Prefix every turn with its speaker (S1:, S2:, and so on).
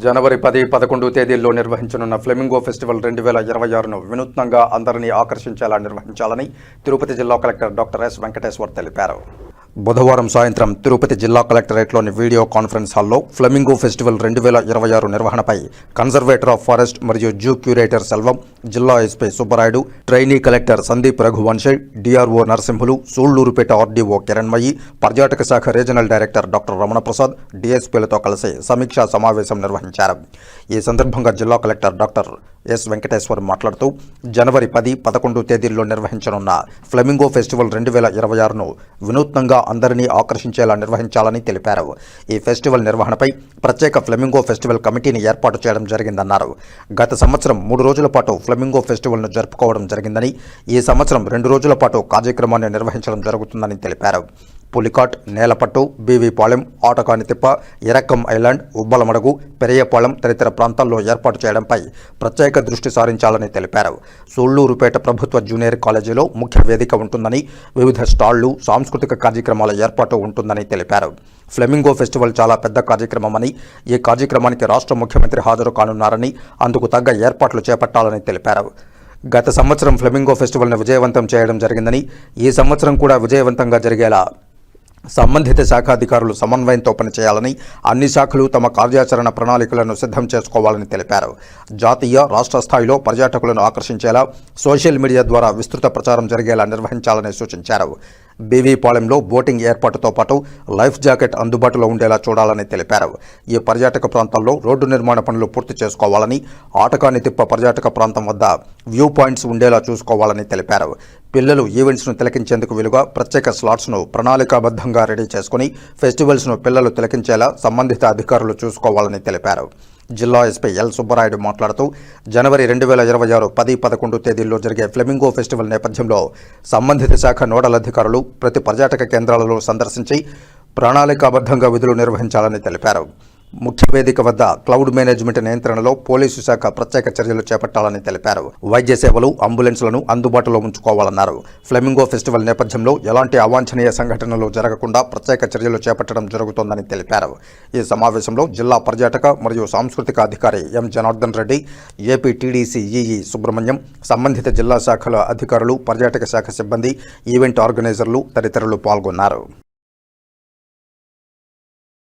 S1: జనవరి పది పదకొండు తేదీల్లో నిర్వహించనున్న ఫ్లెమింగో ఫెస్టివల్ రెండు వేల ఇరవై ఆరును వినూత్నంగా అందరినీ ఆకర్షించేలా నిర్వహించాలని తిరుపతి జిల్లా కలెక్టర్ డాక్టర్ ఎస్ వెంకటేశ్వర్ తెలిపారు. బుధవారం సాయంత్రం తిరుపతి జిల్లా కలెక్టరేట్లోని వీడియో కాన్ఫరెన్స్ హాల్లో ఫ్లెమింగో ఫెస్టివల్ రెండు వేల ఇరవై ఆరు నిర్వహణపై కన్జర్వేటర్ ఆఫ్ ఫారెస్ట్ మరియు జూ క్యూరేటర్ సెల్వం జిల్లా SP Subbarayudu trainee collector Sandeep Raghuvanshi DRO Narasimhulu Sullurpeta RDO Kiranmayi పర్యాటక శాఖ రీజనల్ డైరెక్టర్ డాక్టర్ రమణప్రసాద్ డిఎస్పీలతో కలిసి సమీక్షా సమావేశం నిర్వహించారు. ఈ సందర్భంగా జిల్లా కలెక్టర్ డాక్టర్ ఎస్ వెంకటేశ్వర్ మాట్లాడుతూ జనవరి పది పదకొండు తేదీల్లో నిర్వహించనున్న ఫ్లెమింగో ఫెస్టివల్ రెండు వేల ఇరవై ఆరును వినూత్నంగా అందరినీ ఆకర్షించేలా నిర్వహించాలని తెలిపారు. ఈ ఫెస్టివల్ నిర్వహణపై ప్రత్యేక ఫ్లెమింగో ఫెస్టివల్ కమిటీని ఏర్పాటు చేయడం జరిగిందన్నారు. గత సంవత్సరం మూడు రోజుల పాటు ఫ్లెమింగో ఫెస్టివల్ను జరుపుకోవడం జరిగిందని ఈ సంవత్సరం రెండు రోజుల పాటు కార్యక్రమాన్ని నిర్వహించడం జరుగుతుందని తెలిపారు. పులికాట్ నేలపట్టు బీవీపాలెం ఆటకానితిప్ప ఆటకాని ఇరక్కం ఐలాండ్ ఉబ్బలమడుగు పెరియపాలెం తదితర ప్రాంతాల్లో ఏర్పాటు చేయడంపై ప్రత్యేక దృష్టి సారించాలని తెలిపారు. సూళ్ళూరుపేట ప్రభుత్వ జూనియర్ కాలేజీలో ముఖ్య వేదిక ఉంటుందని వివిధ స్టాళ్ళు సాంస్కృతిక కార్యక్రమాల ఏర్పాటు ఉంటుందని తెలిపారు. ఫ్లెమింగో ఫెస్టివల్ చాలా పెద్ద కార్యక్రమమని ఈ కార్యక్రమానికి రాష్ట్ర ముఖ్యమంత్రి హాజరు కానున్నారని అందుకు తగ్గ ఏర్పాట్లు చేపట్టాలని తెలిపారు. గత సంవత్సరం ఫ్లెమింగో ఫెస్టివల్ను విజయవంతం చేయడం జరిగిందని ఈ సంవత్సరం కూడా విజయవంతంగా జరిగేలా సంబంధిత శాఖాధికారులు సమన్వయంతో పనిచేయాలని అన్ని శాఖలు తమ కార్యాచరణ ప్రణాళికలను సిద్ధం చేసుకోవాలని తెలిపారు. జాతీయ రాష్ట్ర స్థాయిలో పర్యాటకులను ఆకర్షించేలా సోషల్ మీడియా ద్వారా విస్తృత ప్రచారం జరిగేలా నిర్వహించాలని సూచించారు. బీవీపాలెంలో బోటింగ్ ఏర్పాటుతో పాటు లైఫ్ జాకెట్ అందుబాటులో ఉండేలా చూడాలని తెలిపారు. ఈ పర్యాటక ప్రాంతాల్లో రోడ్డు నిర్మాణ పనులు పూర్తి చేసుకోవాలని ఆటకాని తిప్ప పర్యాటక ప్రాంతం వద్ద వ్యూ పాయింట్స్ ఉండేలా చూసుకోవాలని తెలిపారు. పిల్లలు ఈవెంట్స్ను తిలకించేందుకు వీలుగా ప్రత్యేక స్లాట్స్ను ప్రణాళికాబద్ధంగా రెడీ చేసుకుని ఫెస్టివల్స్ను పిల్లలు తిలకించేలా సంబంధిత అధికారులు చూసుకోవాలని తెలిపారు. జిల్లా ఎస్పీ ఎల్ సుబ్బరాయుడు మాట్లాడుతూ జనవరి రెండు వేల ఇరవై ఆరు పది పదకొండు తేదీల్లో జరిగే ఫ్లెమింగో ఫెస్టివల్ నేపథ్యంలో సంబంధిత శాఖ నోడల్ అధికారులు ప్రతి పర్యాటక కేంద్రాలలో సందర్శించి ప్రణాళికాబద్ధంగా విధులు నిర్వహించాలని తెలిపారు. ముఖ్య వేదిక వద్ద క్లౌడ్ మేనేజ్మెంట్ నియంత్రణలో పోలీసు శాఖ ప్రత్యేక చర్యలు చేపట్టాలని తెలిపారు. వైద్య సేవలు అంబులెన్స్లను అందుబాటులో ఉంచుకోవాలన్నారు. ఫ్లెమింగో ఫెస్టివల్ నేపథ్యంలో ఎలాంటి అవాంఛనీయ సంఘటనలు జరగకుండా ప్రత్యేక చర్యలు చేపట్టడం జరుగుతోందని తెలిపారు. ఈ సమావేశంలో జిల్లా పర్యాటక మరియు సాంస్కృతిక అధికారి M. Janardhan Reddy AP TDC EE Subrahmanyam సంబంధిత జిల్లా శాఖల అధికారులు పర్యాటక శాఖ సిబ్బంది ఈవెంట్ ఆర్గనైజర్లు తదితరులు పాల్గొన్నారు.